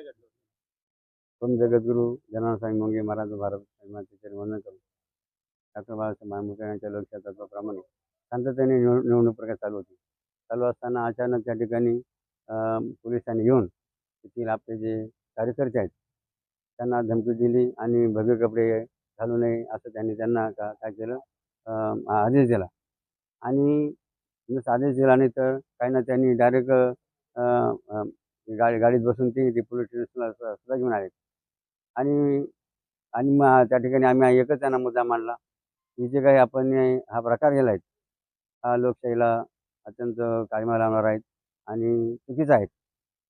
काय घडलं सोम जगद्गुरू जनार्दन स्वामी मंगे महाराज भारत मातेचे वंदन करू डॉक्टर बाबासाहेब आंबेडकर यांच्या लक्षात तत्वाप्रमाणे शांततेने निवड निवडणूक प्रक्रिया चालू होती. चालू असताना अचानक त्या ठिकाणी अं, पोलिसांनी येऊन तेथील आपले जे कार्यकर्ते आहेत त्यांना धमकी दिली आणि भगवे कपडे घालू नये असं त्यांनी त्यांना का काय केलं? अं, आदेश दिला. आणि आदेश दिला नाही तर काही ना त्यांनी डायरेक्ट गाडी गाडीत बसून ते ते पोलीस स्टेशनला सुद्धा घेऊन आले. आणि आणि मग त्या ठिकाणी आम्ही एकच त्यांना मुद्दा मांडला. की जे काही आपण हा प्रकार केला आहे हा लोकशाहीला अत्यंत काळीमा लावणार आहेत आणि चुकीचा आहेत.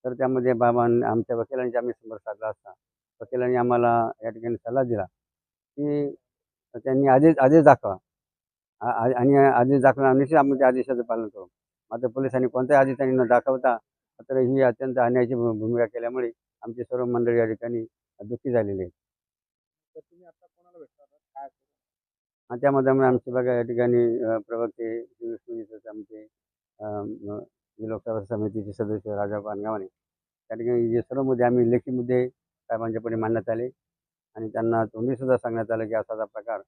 तर त्यामध्ये बाबा आमच्या वकिलांची आम्ही संपर्क साधला असता वकिलांनी आम्हाला या ठिकाणी सल्ला दिला. की त्यांनी आदेश आदेश दाखवा. आणि आदेश दाखवणार निश्चित आम्ही त्या आदेशाचं पालन करू. मात्र पोलिसांनी कोणत्याही आदेश त्यांनी न दाखवता मात्र ही अत्यंत अन्यायाची भूमिका केल्यामुळे आमची सर्व मंडळी या ठिकाणी दुःखी झालेली आहे तर तुम्ही आता कोणाला भेटला होता? काय असं? आणि त्यामध्ये आम्ही आमचे बघा या ठिकाणी प्रवक्ते आमचे लोकसभा समितीचे सदस्य राजा पानगावाने. त्या ठिकाणी जे सर्व मुद्दे आम्ही लेखी मुद्दे साहेबांच्या पुढे मांडण्यात आले. आणि त्यांना तोंडी सुद्धा सांगण्यात आलं की असा असा प्रकार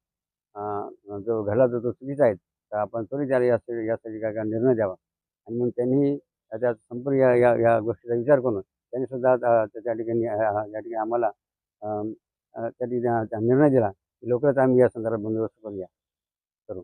जो घडला तो तो चुकीचा आहे. तर आपण त्वरित यासाठी यासाठी काय निर्णय द्यावा. आणि मग त्यांनी त्या संपूर्ण या या या गोष्टीचा विचार करून त्यांनी सुद्धा त्या ठिकाणी या ठिकाणी आम्हाला त्या ठिकाणी त्या निर्णय दिला की लवकरच आम्ही या संदर्भात बंदोबस्त करूया. करू.